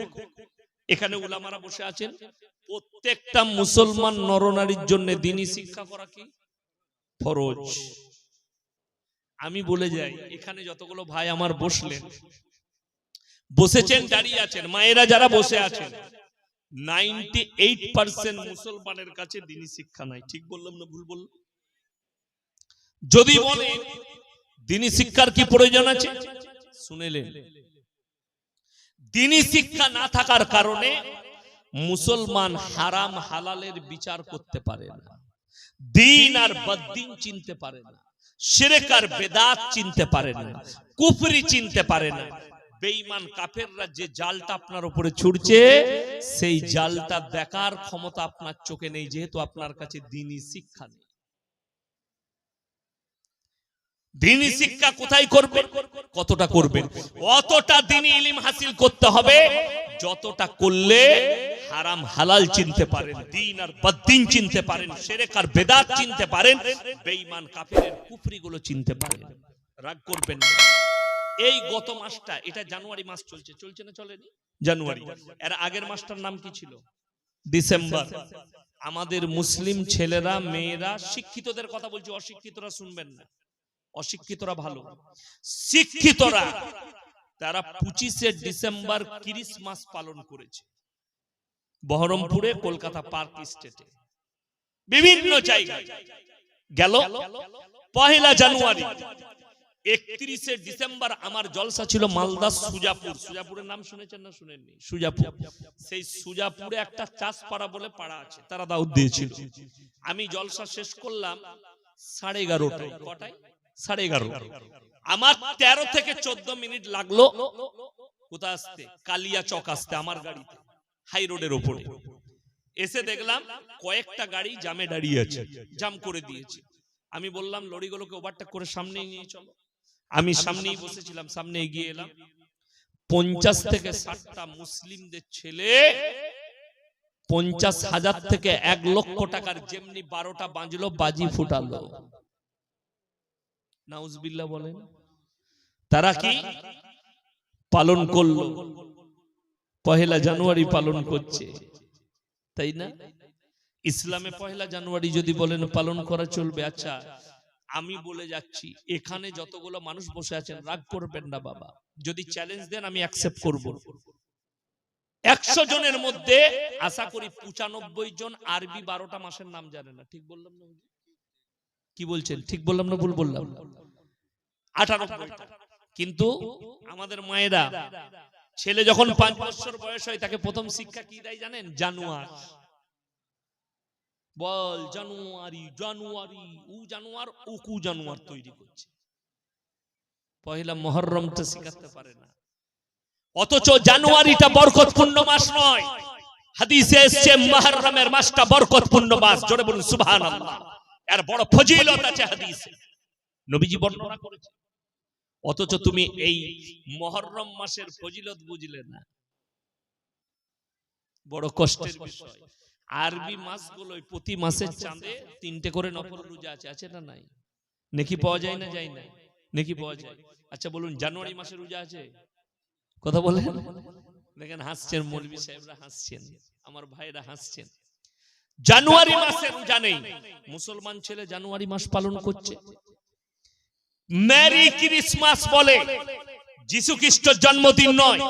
দেখুন এখানে উলামারা বসে আছেন। প্রত্যেকটা মুসলমান নরনারীর জন্য দিনই শিক্ষা করা কি? ফরজ। আমি বলে যাই, এখানে যতগুলো ভাই আমার বসলেন, বসেছেন, দাঁড়িয়ে আছেন, মায়েরা যারা বসে আছেন, নাইনটি এইট পার্সেন্ট মুসলমানের কাছে দিনই শিক্ষা নাই। ঠিক বললাম না ভুল বললাম? যদি বলেন দিনই শিক্ষার কি প্রয়োজন আছে? শুনেলেন। দিনই শিক্ষা না থাকার কারণে মুসলমান হারাম হালালের বিচার করতে পারে না। দিন আর বদ্দিন চিনতে পারে না। শিরেক আর বেদাত চিনতে পারে না। কুফরি চিনতে পারে না। বেঈমান কাফেররা যে জালটা আপনার উপরে ছুড়ছে, সেই জালটা দেখার ক্ষমতা আপনার চোখে নেই, যেহেতু আপনার কাছে দিনই শিক্ষা নেই। দিনই শিক্ষা কোথায় করবেন কতটা করবেন অতটা দিনই ইলিম হাসিল করতে হবে। যতটা করলে হারাম হালাল চিনতে পারেন, দিন আর বদ্দিন চিনতে পারেন, সেরেক আর বেদাত চিনতে পারেন, বেঈমান কাফেরের কুফরি গুলো চিনতে পারেন। রাগ করবেন না। এই গত মাসটা, এটা জানুয়ারি মাস চলছে চলছে না চলেনি? জানুয়ারি। এর আগের মাসটার নাম কি ছিল? ডিসেম্বর। আমাদের মুসলিম ছেলেরা, মেয়েরা, শিক্ষিতদের কথা বলছি, অশিক্ষিতরা শুনবেন না। অশিক্ষিতরা ভালো। শিক্ষিতরা। তারা পঁচিশে ডিসেম্বর ক্রিসমাস পালন করেছে। বহরমপুরে কলকাতা পার্ক স্টেটে। বিভিন্ন জায়গায় গেল পহেলা জানুয়ারি। একত্রিশে ডিসেম্বর আমার জলসা ছিল মালদা সুজাপুর। সুজাপুরের নাম শুনেছেন না শুনেননি? সুজাপুর। সেই সুজাপুরে একটা চাষ পাড়া বলে পাড়া আছে তারা দাউদ দিয়েছিল। আমি জলসা শেষ করলাম সাড়ে এগারোটায়। কটায়? সাড়ে এগারো। আমার তেরো থেকে চোদ্দ মিনিট লাগল। কোথা আসতে? কালিয়া চক আসতে আমার গাড়িতে হাই রোডের ওপরে। এসে দেখলাম কয়েকটা গাড়ি জামে দাঁড়িয়ে আছে জাম করে দিয়েছে। আমি বললাম লরিগুলোকে ওভারটেক করে সামনে নিয়ে চলো। আমি সামনেই বসেছিলাম সামনে এগিয়ে এলাম। পঞ্চাশ থেকে ষাটটা মুসলিমদের ছেলে পঞ্চাশ হাজার থেকে এক লক্ষ টাকার যেমনি বারোটা বাজলো বাজি ফুটালো। নাউজবিল্লা বলেন তারা কি পালন করল? পহেলা জানুয়ারি পালন করছে। তাই না? ইসলামে পহেলা জানুয়ারি যদি বলেন পালন করা চলবে আচ্ছা আমি বলে যাচ্ছি এখানে যতগুলো মানুষ বসে আছেন রাগ করবেন না বাবা। যদি চ্যালেঞ্জ দেন আমি অ্যাকসেপ্ট করব। একশো জনের মধ্যে আশা করি পঁচানব্বই জন আরবি বারোটা মাসের নাম জানে না। ঠিক বললাম না কি বলছেন? ঠিক বললাম না ভুল বললাম কিন্তু আমাদের মায়েরা ছেলে যখন পাঁচ বছর বয়স হয় তাকে প্রথম শিক্ষা কি দেয় জানেন? জানুয়ার। বল জানুয়ারি জানুয়ারি উ জানুয়ার ও কু জানুয়ার তৈরি করছে। পহেলা মহরমটা শিখাতে পারে না। অথচ জানুয়ারিটা বরকতপূর্ণ মাস নয়। হাদিসে এসছে মুহররমের মাসটা বরকতপূর্ণ মাস। জোরে বলুন সুবহানাল্লাহ। এর বড় ফজিলত আছে হাদিসে। নবীজি বর্ণনা করেছে অথচ তুমি এই মহররম মাসের ফজিলত বুঝলে না। বড় কষ্টের বিষয়। আরবি মাসগুলোয় প্রতি মাসের চাঁদে তিনটে করে নফল রোজা আছে। আছে না নাই? নেকি পাওয়া যায় না যায় না? নেকি পাওয়া যায়? আচ্ছা বলুন, জানুয়ারি মাসে রোজা আছে? কথা বলেন। দেখেন, হাসছেন মৌলবী সাহেবরা, হাসছেন। আমার ভাইরা হাসছেন। জানুয়ারি মাসে রোজা নেই। মুসলমান ছেলে জানুয়ারি মাস পালন করছে। মেরি ক্রিসমাস বলে যিশু খ্রিস্টের জন্মদিন নয়।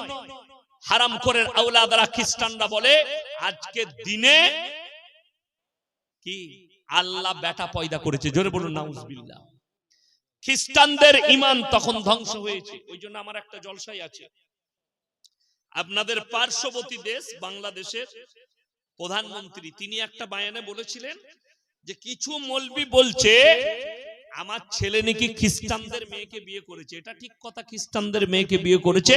হারাম করে আউলাদরা খ্রিস্টানরা বলে আজকে দিনে কি আল্লাহ বেটা পয়দা করেছে। জোরে বলুন, নাউজবিল্লাহ। খ্রিস্টানদের ইমান তখন ধ্বংস হয়েছে। ওই জন্য আমার একটা জলসাই আছে। আপনাদের পার্শ্ববর্তী দেশ বাংলাদেশের প্রধানমন্ত্রী, তিনি একটা বায়ানে বলেছিলেন যে কিছু মলবি বলছে, আমার ছেলে নাকি খ্রিস্টানদের মেয়েকে বিয়ে করেছে। এটা ঠিক কথা, খ্রিস্টানদের মেয়েকে বিয়ে করেছে।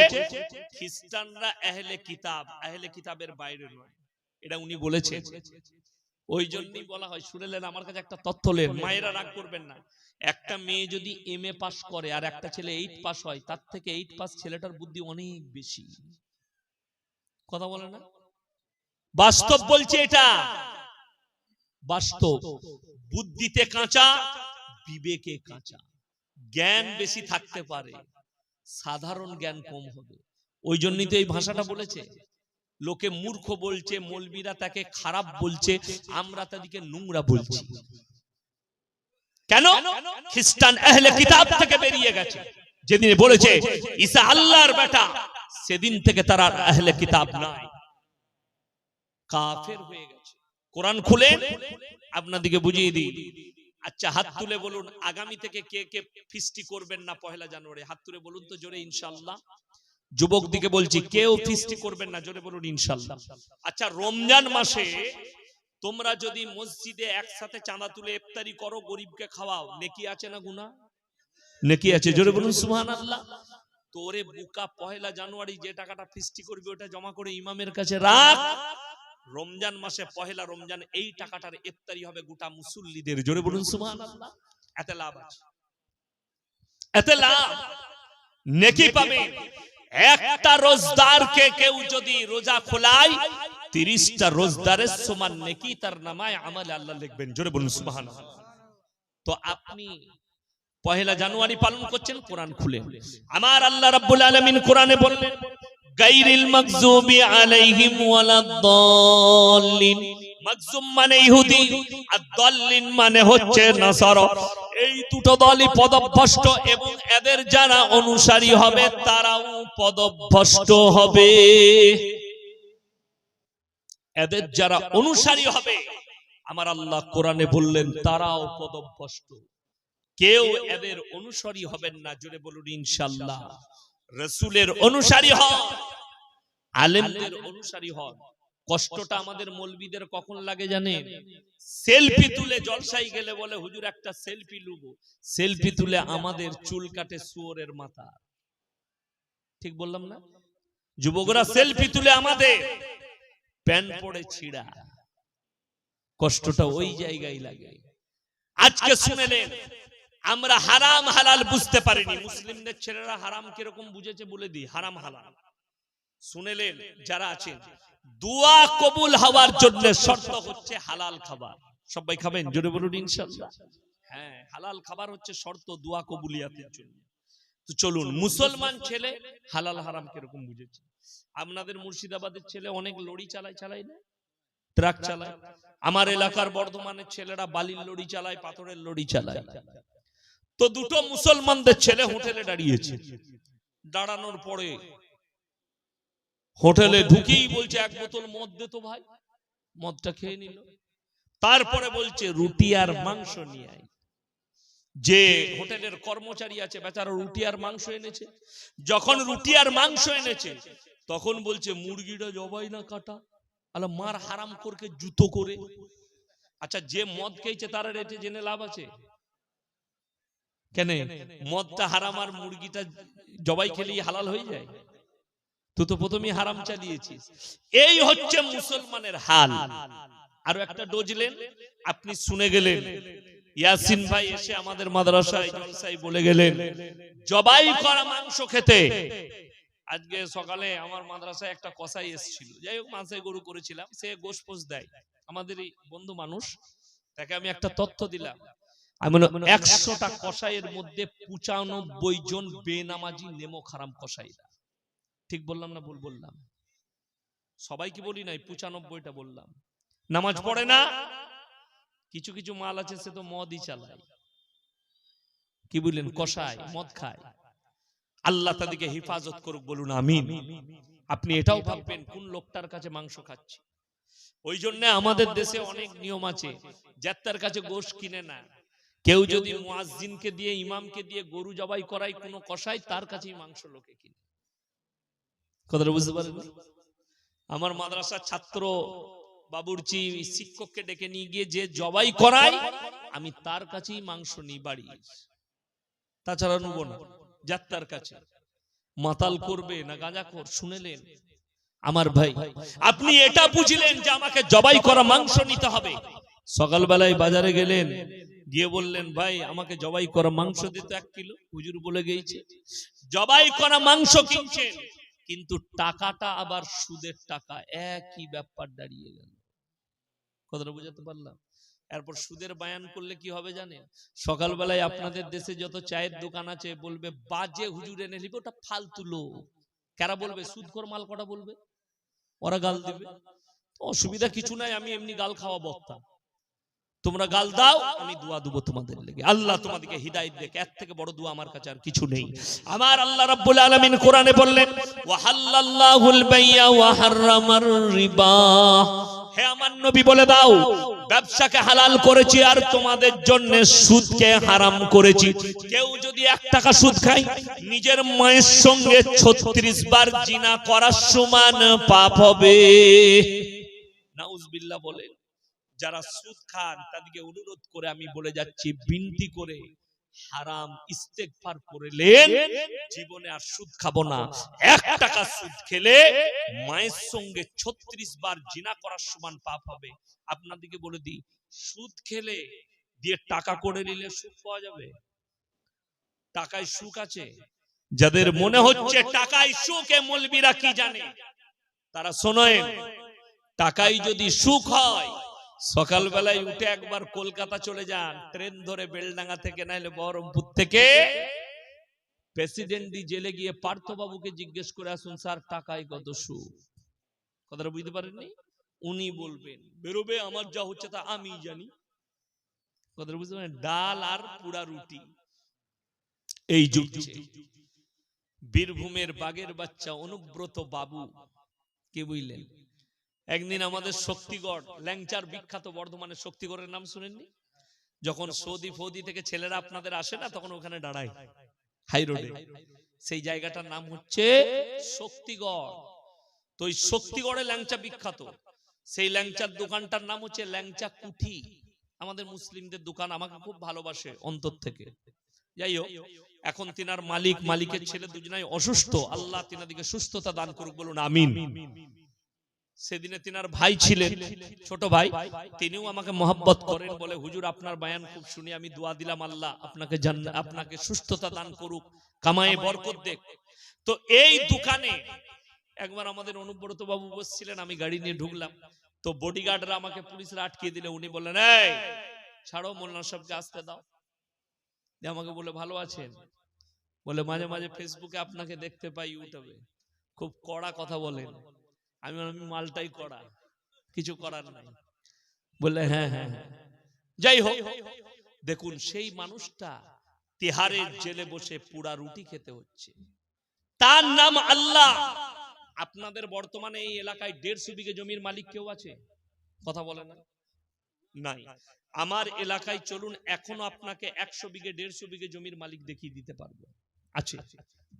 খ্রিস্টানরা আহলে কিতাব, আহলে কিতাবের বাইরে নয়। এটা উনি বলেছেন। ওই জন্যই বলা হয়, শুনেলেন, আমার কাছে একটা তথ্য লেন, মায়েরা রাগ করবেন না। একটা মেয়ে যদি এম এ পাস করে আর একটা ছেলে এইট পাস হয়, তার থেকে এইট পাস ছেলেটার বুদ্ধি অনেক বেশি। কথা বলে না? বাস্তব বলছে এটা। বাস্তব। বুদ্ধিতে কাঁচা, বিবেকে কাঁচা। জ্ঞান বেশি থাকতে পারে, সাধারণ জ্ঞান কম হবে। ওই জন্যই তো এই ভাষাটা বলেছে। লোকে মূর্খ বলছে, মলবিরা তাকে খারাপ বলছে, আমরা তাদেরকে নোংরা বলছি। কেন? খ্রিস্টান আহলে কিতাব থেকে বেরিয়ে গেছে। যেদিন বলেছে, ঈসা আল্লাহর বেটা সেদিন থেকে তারা আহলে কিতাব নাই। কাফের হয়ে গেছে। কোরআন খুলে আপনাদেরকে বুঝিয়ে দিই। আচ্ছা হাত তুলে বলুন, আগামী থেকে কে কে ফিস্টি করবেন না পহেলা জানুয়ারি? হাত তুলে বলুন তো জোরে, ইনশাল্লাহ। যুবক দিকে বলছি, কেউ ফিস্টি করবেন না, জোরে বলুন, ইনশাল্লাহ। আচ্ছা রমজান মাসে তোমরা যদি মসজিদে একসাথে চাঁদা তুলে ইফতারি করো, গরিবকে খাওয়াও, নেকি আছে না গুনা নেকি আছে, জোরে বলুন, সুবহানাল্লাহ। তোরে বুকা পহেলা জানুয়ারি যে টাকাটা ফিস্টি করবি, ওটা জমা করে ইমামের কাছে রাখ। রমজান মাসে পহেলা রমজান এই টাকাটার ইফতারি হবে গোটা মুসল্লিদের। জোরে বলুন সুবহানাল্লাহ। এতে লাভ আছে। এতে লাভ। নেকি পাবে। একটা রোজদারকে কেউ যদি রোজা খোলায় তিরিশটা রোজদারের সমান নেকি তার নামায় আমলে আল্লাহ লিখবেন। জোরে বলুন সুবহানাল্লাহ। তো আপনি পহেলা জানুয়ারি পালন করছেন কোরআন খুলে। আমার আল্লাহ রাব্বুল আলামিন কোরআনে বললেন গাইরিল মাগজুবি আলাইহিম ওয়ালাদ-দাল্লিন মাগজুম মানে ইহুদি, আর দল্লিন মানে হচ্ছে নাসারা। এই দুটো দলই পদভ্রষ্ট এবং এদের যারা অনুসারী হবে, তারাও পদভ্রষ্ট হবে। এদের যারা অনুসারী হবে, আমার আল্লাহ কোরআনে বললেন, তারাও পদভ্রষ্ট। কেউ এদের অনুসারী হবেন না, জোরে বলুন ইনশাল্লাহ রসুলের অনুসারী হন। আলেমদের অনুসারী হন। কষ্টটা আমাদের মলবিদের কখন লাগে জানেন? সেলফি তুলে জলসাই গেলে বলে হুজুর একটা সেলফি লুবো। সেলফি তুলে আমাদের চুল কাটে শুয়োরের মাথা। ঠিক বললাম না? যুবকরা সেলফি তুলে আমাদের। প্যান্ট পড়ে ছিড়া। কষ্টটা ওই জায়গায় লাগে। আজকে শুনেলেন আমরা হারাম হালাল বুঝতে পারিনি। মুসলিমদের ছেলেরা হারাম কীরকম বুঝেছে বলে দিই, হারাম হালাল। শুনেলেন যারা আছেন, দোয়া কবুল হওয়ার জন্য শর্ত হচ্ছে হালাল খাবার। সবাই খাবেন? জোরে বলুন, ইনশাআল্লাহ। হ্যাঁ হালাল খাবার হচ্ছে শর্ত দোয়া কবুলিয়াতের জন্য। তো চলুন, মুসলমান ছেলে হালাল হারাম কীরকম বুঝেছে? আপনাদের মুর্শিদাবাদের ছেলে অনেক লড়ি চালায় চালায় না? ট্রাক চালায়। আমার এলাকার বর্ধমানের ছেলেরা বালির লড়ি চালায়, পাথরের লড়ি চালায়। তো দুটো মুসলমানদের ছেলে হোটেলে দাঁড়িয়েছে। দাঁড়ানোর পরে হোটেলে ঢুকেই বলছে এক বোতল মদ দে তো ভাই। মদটা খেয়ে নিল। তারপরে বলছে রুটি আর মাংস নিয়ে আয়। যে হোটেলের কর্মচারী আছে বেচারা রুটি আর মাংস এনেছে। যখন রুটি আর মাংস এনেছে তখন বলছে মুরগিটা জবাই না কাটা। আলা মার হারাম করকে জুতো করে। আচ্ছা যে মদ খেয়েছে তার রেটে জেনে লাভ আছে। কেন? মদটা হারাম আর মুরগিটা জবাই খেলেই হালাল হয়ে যায়। তুই তো প্রথমেই হারাম চালিয়েছিস। এই হচ্ছে মুসলমানের হাল। আরও একটা ডোজলেন আপনি শুনে গেলেন। ইয়াসিন ভাই এসে আমাদের মাদ্রাসায় জলসাই বলে গেলেন, জবাই করা মাংস খেতে। আজকে সকালে আমার মাদ্রাসায় একটা কসাই এসেছিল। যাই হোক, মাংসে গরু করেছিলাম, সে গোসপোস দেয়। আমাদেরই বন্ধু মানুষ, তাকে আমি একটা তথ্য দিলাম। আমি একশোটা কসাইয়ের মধ্যে পঁচানব্বই জন বেনামাজি নেমো খারাম কসাইরা। ঠিক বললাম না ভুল বললাম? সবাই কি বলি নাই পঁচানব্বইটা বললাম। নামাজ পড়ে না? কিছু কিছু মাল আছে সে তো মদই চালায়। কি বললেন? কষায় মদ খায়। আল্লাহ তাদেরকে হেফাজত করুক বলুন আমিন। আপনি এটাও ভাববেন কোন লোকটার কাছে মাংস খাচ্ছি? ওই জন্য আমাদের দেশে অনেক নিয়ম আছে। যাত্রার কাছে গোশ কিনে না। কেউ যদি মুয়াজ্জিনকে দিয়ে ইমামকে দিয়ে গরু জবাই করায় কোনো কষাই তার কাছেই মাংস লোকে কিনে। কথাটা বুঝতে পারেন আমার মাদ্রাসার ছাত্র বাবুরচি শিক্ষককে ডেকে নিয়ে গিয়ে যে জবাই করায় আমি তার কাছেই মাংস নিই বাড়ি তাছাড়া নেব না যাত্রার কাছে। মাতাল করবে না গাঁজা কর শুনেলেন? আমার ভাই আপনি এটা বুঝলেন যে আমাকে জবাই করা মাংস নিতে হবে। সকালবেলায় বাজারে গেলেন গিয়ে বললেন, ভাই, আমাকে জবাই করা মাংস দিতে এক কিলো। হুজুর বলে গেছে জবাই করা মাংস কিনছেন? কিন্তু টাকাটা আবার সুদের টাকা, একই ব্যাপার দাঁড়িয়ে গেল। কথাটা বুঝাতে পারলাম? এরপর সুদের বায়ান করলে কি হবে জানেন? সকালবেলায় আপনাদের দেশে যত চায়ের দোকান আছে, বলবে, বাজে হুজুর এনে নিবে ওটা ফালতু লোক। কারা বলবে? সুদখোর মাল কটা বলবে? ওরা গাল দিবে। অসুবিধা কিছু নাই, আমি এমনি গাল খাওয়া বক্তা। তোমরা গাল দাও, আমি দোয়া দেবো তোমাদের লেগে। আল্লাহ তোমাদেরকে হিদায়ত দেখে, এর থেকে বড় দোয়া আমার কাছে আর কিছু নেই। আমার আল্লাহ রাব্বুল আলামিন কোরআনে বললেন ওয়া হাল্লাল্লাহুল বাইয়া ওয়া হাররামার রিবা। হে আমার নবী, বলে দাও, ব্যবসাকে হালাল করেছি আর তোমাদের জন্য সুদকে হারাম করেছি। কেউ যদি এক টাকা সুদ খায়, নিজের মায়ের সঙ্গে ছত্রিশ বার জিনা করার সমান পাপ হবে। নাউজবিল্লাহ বলে যারা সুদ খান, তাদেরকে অনুরোধ করে আমি বলে যাচ্ছি, বিনতি করে হারাম ইস্তেগফার করলেন জীবনে আর সুদ খাব না। এক টাকা সুদ খেলে মায়ের সঙ্গে ছত্রিশ বার জিনা করার সমান পাপ হবে। আপনাদেরকে বলে দিই, সুদ খেলে দিয়ে টাকা করে নিলে সুখ পাওয়া যাবে। টাকায় সুখ আছে? যাদের মনে হচ্ছে টাকায় সুখে মলবিরা কি জানে? তারা শোনেন, টাকায় যদি সুখ হয় সকালবেলায় উঠে একবার কলকাতা চলে যান। ট্রেন ধরে বেলডাঙ্গা থেকে নাইলে বহরমপুর থেকে। প্রেসিডেন্ট জেলে গিয়ে পার্থবাবুকে জিজ্ঞেস করে আসুন, স্যার, টাকায় কত সুখ কথাটা বুঝতে পারেননি? উনি বলবেন, বেরোবে, আমার যা হচ্ছে তা আমি জানি। কথাটা বুঝতে পারেন ডাল আর পুরা রুটি। এই জুটছে বীরভূমের বাগের বাচ্চা অনুব্রত বাবু, কে বুঝলেন? একদিন আমাদের শক্তিগড়, ল্যাংচার বিখ্যাত বর্ধমানের শক্তিগড়ের নাম শুনেননি? যখন সৌদি ফৌদি থেকে ছেলেরা আপনাদের আসে না, তখন ওখানে দাঁড়ায়। হাই রোডে। সেই জায়গাটার নাম হচ্ছে শক্তিগড়। তো ওই শক্তিগড়ে ল্যাংচা বিখ্যাত। সেই ল্যাংচার দোকানটার নাম হচ্ছে ল্যাংচা কুঠি। আমাদের মুসলিমদের দোকান আমাকে খুব ভালোবাসে অন্তর থেকে। যাই হোক, এখন তিনার মালিক, মালিকের ছেলে দুজনাই অসুস্থ। আল্লাহ তিনাদিকে সুস্থতা দান করুক বলুন, আমিন। সেদিনে তিনার ভাই ছিলেন, ছোট ভাই। তিনিও আমাকে মহব্বত করেন, বলে, হুজুর, আপনার বায়ান খুব শুনি আমি দোয়া দিলাম, আল্লাহ আপনাকে আপনাকে সুস্থতা দান করুক, কামায়ে বরকত দেখ তো এই দোকানে একবার আমাদের অনুব্রত বাবু বসছিলেন, আমি গাড়ি নিয়ে ঢুকলাম। তো বডিগার্ডরা আমাকে পুলিশরা আটকে দিলে, উনি বললেন, এই, ছাড়ো মোল্লা সবকে আসতে দাও। আমাকে বলে ভালো আছেন? বলে মাঝে মাঝে ফেসবুকে আপনাকে দেখতে পাই ইউটিউবে খুব কড়া কথা বলেন। আমি আমি মালটাই করা। কিছু করার নাই। বললে হ্যাঁ হ্যাঁ হ্যাঁ। যাই হোক দেখুন সেই মানুষটা তিহারের জেলে বসে পুরা রুটি খেতে হচ্ছে। তার নাম আল্লাহ। আপনাদের বর্তমানে এই এলাকায় দেড়শো বিঘে জমির মালিক কেউ আছে? কথা বলে না? নাই। আমার এলাকায় চলুন এখনও আপনাকে একশো বিঘে দেড়শো বিঘে জমির মালিক দেখিয়ে দিতে পারব। আছে।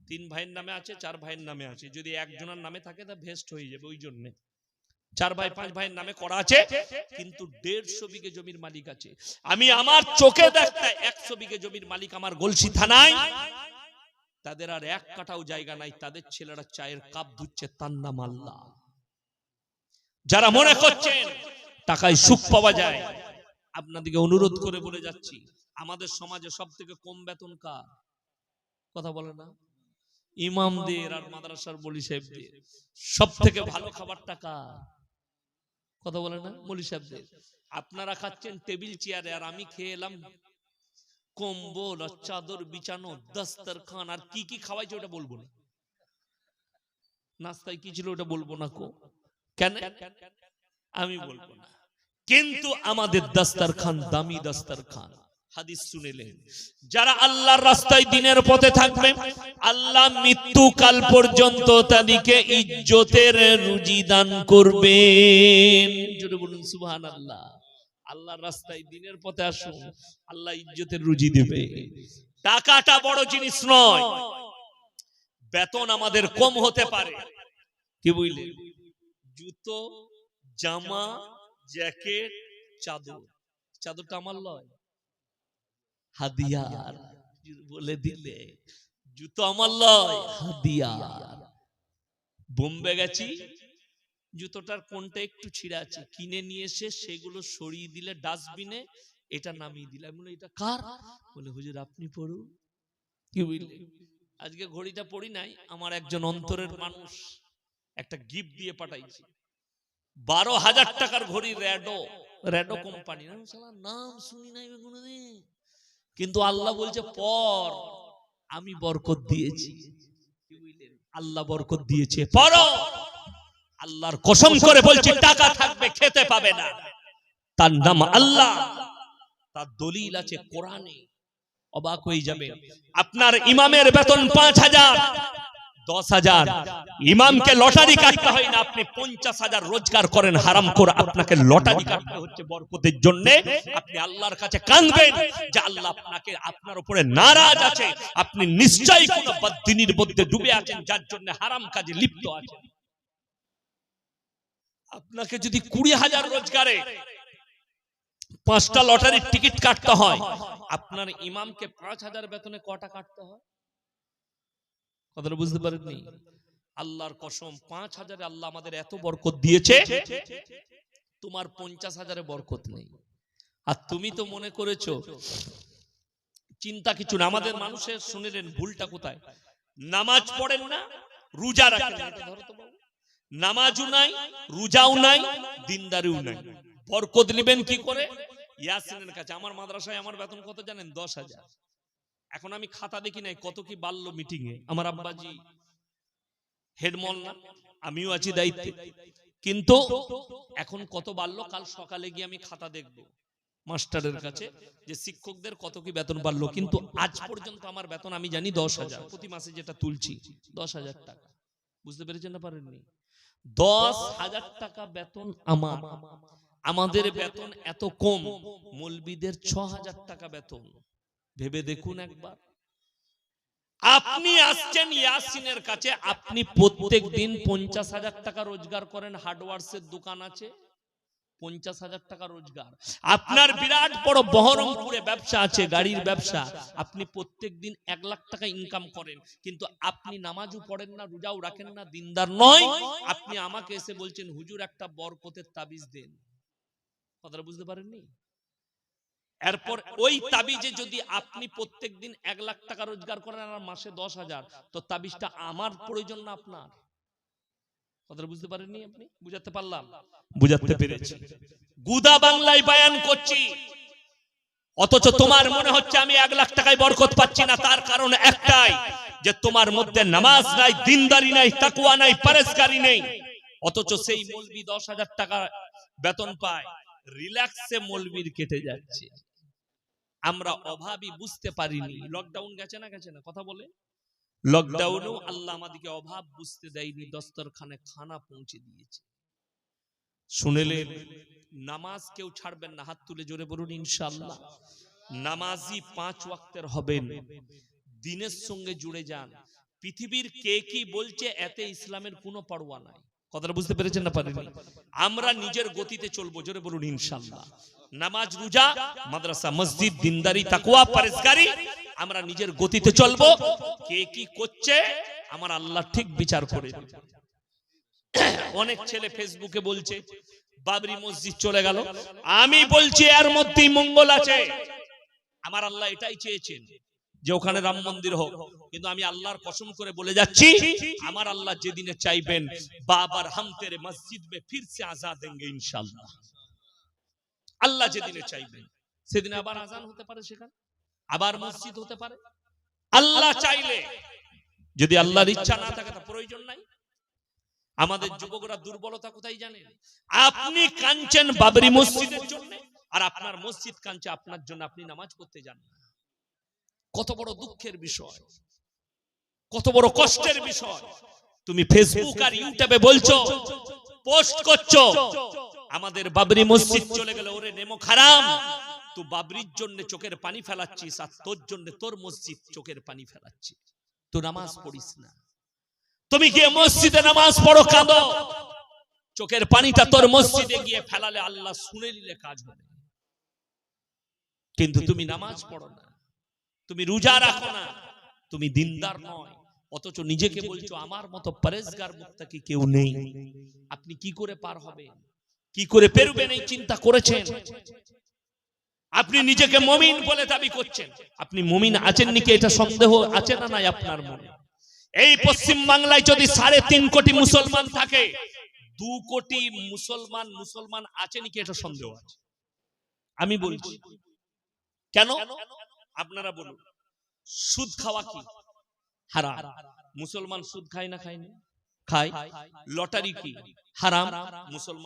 তিন ভাইয়ের নামে আছে, চার ভাইয়ের নামে আছে। যদি একজনের নামে থাকে, তা ভেস্ট হয়ে যাবে ওই জন্য। চার ভাই, পাঁচ ভাইয়ের নামে করা আছে, কিন্তু দেড়শো বিঘে জমির মালিক আছে। আমি আমার চোখে দেখতে একশো বিঘে জমির মালিক আমার গলসি থানায়। তাদের আর এক কাটাও জায়গা নাই, তাদের ছেলেরা চায়ের কাপ ধুচ্ছে, তার নাম আল্লাহ। যারা মনে করছেন, টাকায় সুখ পাওয়া যায়, আপনাদেরকে অনুরোধ করে বলে যাচ্ছি, আমাদের সমাজে সব থেকে কম বেতন কার কথা বলে না? ইমামদের আর মাদ্রাসার বলি সাহেবদের। সব থেকে ভালো খাবার টাকা কথা বলে না মলি সাহেবদের। আপনারা খাচ্ছেন টেবিল চেয়ারে আর আমি খেয়ে এলাম কম্বল আর চাদর বিছানো দস্তর খান আর কি কি খাওয়াইছে ওটা বলব না। নাস্তায় কি ছিল ওটা বলব না কো? কেন? আমি বলব না। কিন্তু আমাদের দস্তরখান দামি দস্তরখান। হাদিস শুনেলেন। যারা আল্লাহর রাস্তায় দিনের পথে থাকবে, আল্লাহ মৃত্যুকাল পর্যন্ত তাদেরকে ইজ্জতের রুজি দান করবেন। জোরে বলুন সুবহান আল্লাহ আল্লাহর রাস্তায় দিনের পথে আসুন, আল্লাহ ইজ্জতের রুজি দেবে। টাকাটা বড় জিনিস নয়, বেতন আমাদের কম হতে পারে। কি বুঝলেন? জুতো, জামা, জ্যাকেট, চাদর। চাদরটা আমার লয়। হাদিয়ার। বলে দিলে জুতো আমার লয়। হাদিয়ার। বোম্বে গেছি। জুতোটার কোনটা একটু ছিঁড়া আছে কিনে নিয়ে এসে সেগুলো সরিয়ে দিলে ডাস্টবিনে এটা নামিয়ে দিলাম বলে এটা কার? বলে হুজুর আপনি পড়ুন। কি বুঝলে? আজকে ঘড়িটা পড়ি নাই আমার একজন অন্তরের মানুষ একটা গিফট দিয়ে পাঠাইছি। বারো হাজার টাকার ঘড়ি র্যাডো র্যাডো কোম্পানি নাম শুনি নাই কোনোদিন। কিন্তু আল্লাহ বলছে, পর, আমি বরকত দিয়েছি। আল্লাহ বরকত দিয়েছে, পর। আল্লাহর কসম করে বলছি, টাকা থাকবে, খেতে পাবে না। তার নাম আল্লাহ। তার দলিল আছে কোরআনে। অবাক হয়ে যাবে। আপনার ইমামের বেতন পাঁচ হাজার। দশ হাজার। ইমামকে লটারি কাটতে হয় না আপনি পঞ্চাশ হাজার রোজগার করেন হারাম করে আপনাকে লটারি কাটতে হচ্ছে বরকতের জন্য। আপনি আল্লাহর কাছে কাঁদবেন যে আল্লাহ আপনাকে আপনার উপরে নারাজ আছে। আপনি নিশ্চয়ই কোন মধ্যে ডুবে আছেন যার জন্য হারাম কাজে লিপ্ত আছেন। আপনাকে যদি কুড়ি হাজার রোজগারে পাঁচটা লটারির টিকিট কাটতে হয় আপনার ইমামকে পাঁচ হাজার বেতনে কটা কাটতে হয়? কথাটা বুঝতে পারেননি? আল্লাহর কসম, পাঁচ হাজারে আল্লাহ আমাদের এত বরকত দিয়েছে, তোমার পঞ্চাশ হাজারে বরকত নেই। আর তুমি তো মনে করেছ, চিন্তা কিছু না, আমাদের মানুষের শুনেলেন ভুলটা কোথায়? নামাজ পড়েন না, রোজা রাখেন। নামাজও নাই, রোজাও নাই, দিনদারিও নাই। বরকত নেবেন কি করে? ইয়াসিনের কাছে। আমার মাদ্রাসায় আমার বেতন কত জানেন? দশ হাজার। এখন আমি খাতা দেখি নাই, কত কি বাড়ল মিটিং এ। আমার আব্বাজি হেডমল না আমিও আছি দায়িত্বে। কিন্তু এখন কত বাড়লো কাল সকালে গিয়ে আমি খাতা দেখব মাস্টারের কাছে যে শিক্ষকদের কত কি বেতন বাড়লো। কিন্তু আজ পর্যন্ত আমার বেতন, আমি জানি দশ হাজার, প্রতি মাসে যেটা তুলছি, দশ হাজার টাকা। বুঝতে পেরেছেন না পারেননি? দশ হাজার টাকা বেতন আমার। আমাদের বেতন এত কম, মলবিদের ছ হাজার টাকা বেতন। ভেবে দেখুন একবার। আপনি আসছেন ইয়াসিনের কাছে আপনি প্রত্যেক দিন পঞ্চাশ হাজার টাকা রোজগার করেন হার্ডওয়ার্সের দোকান আছে পঞ্চাশ হাজার টাকা রোজগার। আপনার বিরাট বড় বহরমপুরে ব্যবসা আছে গাড়ির ব্যবসা। আপনি প্রত্যেক দিন এক লাখ টাকা ইনকাম করেন। কিন্তু আপনি নামাজও পড়েন না রোজাও রাখেন না দিনদার নয়। আপনি আমাকে এসে বলছেন হুজুর একটা বরকতের তাবিজ দেন। কথাটা বুঝতে পারেননি? এরপর ওই তাবিজে যদি আপনি প্রত্যেক দিন এক লাখ টাকা রোজগার করেন আর মাসে দশ হাজার তো তাবিজটা আমার প্রয়োজন না আপনার? কথাটা বুঝতে পারেননি আপনি? বুঝাতে পারলাম? বুঝাতে পেরেছি। গুদা বাংলায় বায়ান করছি। অথচ তোমার মনে হচ্ছে আমি এক লাখ টাকায় বরকত পাচ্ছি না তার কারণ একটাই যে তোমার মধ্যে নামাজ নাই দিনদারি নাই তাকুয়া নাই পারেসকারি নেই। অথচ সেই মলবি দশ হাজার টাকা বেতন পায়। রিল্যাক্সে মলবির কেটে যাচ্ছে। আমরা অভাবই বুঝতে পারিনি। লকডাউন গেছে না গেছে না? কথা বলে লকডাউনেও আল্লাহ আমাদেরকে অভাব বুঝতে দেয়নি দস্তরখানে খানা পৌঁছে দিয়েছে। শুনেলেন নামাজ কেউ ছাড়বেন না হাত তুলে জোরে বলুন ইনশাআল্লাহ। নামাজি পাঁচ ওয়াক্তের হবেন। দিনের সঙ্গে জুড়ে যান। পৃথিবীর কে কি বলছে এতে ইসলামের কোনো পরোয়া নাই। কথাটা বুঝতে পেরেছেন না পারেনি আমরা নিজের গতিতে চলবো, জোরে বলুন, ইনশাআল্লাহ। নামাজ, রোজা, মাদ্রাসা, মসজিদ, দিনদারি, তাকওয়া পরেজগারি আমরা নিজের গতিতে চলবো। কে কি করছে, আমার আল্লাহ ঠিক বিচার করে অনেক ছেলে ফেসবুকে বলছে, বাবরি মসজিদ চলে গেল। আমি বলছি, এর মধ্যেই মঙ্গল আছে। আমার আল্লাহ এটাই চেয়েছেন। যে ওখানে রাম মন্দির হোক। কিন্তু আমি আল্লাহর কসম করে বলে যাচ্ছি, আমার আল্লাহ যেদিনে চাইবেন, বাবার হাম মসজিদ মে ফির সে আজাদ দেंगे ইনশাআল্লাহ। আল্লাহ যেদিনে চাইবেন। সেদিন আবার আজান হতে পারে সেখানে? আবার মসজিদ হতে পারে? আল্লাহ চাইলে। যদি আল্লাহর ইচ্ছা না থাকে, তা প্রয়োজন নাই। আমাদের যুবকরা দুর্বলতা কোথায় জানেন আপনি কাঁদছেন বাবরি মসজিদের জন্য, আর আপনার মসজিদ কাঁদছে আপনার জন্য, আপনি নামাজ পড়তে যান না। কত বড় দুঃখের বিষয়, কত বড় কষ্টের বিষয়। তুমি ফেসবুক আর ইউটিউবে বলছো পোস্ট করছ, আমাদের বাবরি মসজিদ চলে গেল, ওরে নেমো খারাম। তুই বাবরির জন্য চোখের পানি ফেলাচ্ছিস আর তোর জন্য তোর মসজিদ চোখের পানি ফেলাচ্ছি। তুই নামাজ পড়িস না। তুমি গিয়ে মসজিদে নামাজ পড়ো, কাঁদো। চোখের পানিটা তোর মসজিদে গিয়ে ফেলালে আল্লাহ শুনে নিলে কাজ হবে। কিন্তু তুমি নামাজ পড়ো না। তুমি রোজা রাখো না, তুমি দিনদার নয়। অথচ নিজেকে বলছো, আমার মতো পরেজগার মুক্তাকি কেউ নেই। আপনি কি করে পার হবেন? কি করে পেরুবেন এই চিন্তা করেছেন? আপনি নিজেকে মমিন বলে দাবি করছেন। আপনি মমিন আছেন নাকি এটা সন্দেহ আছে না নাই আপনার মনে? এই পশ্চিম বাংলায় যদি সাড়ে তিন কোটি মুসলমান থাকে, দু কোটি মুসলমান মুসলমান আছে নাকি এটা সন্দেহ আছে? আমি বলছি। কেন? আপনারা বলুন সুদ খাওয়া কি? হারাম। মুসলমান সুদ খায় না খায় না? খায়। লটারি কি? হারাম। মুসলমান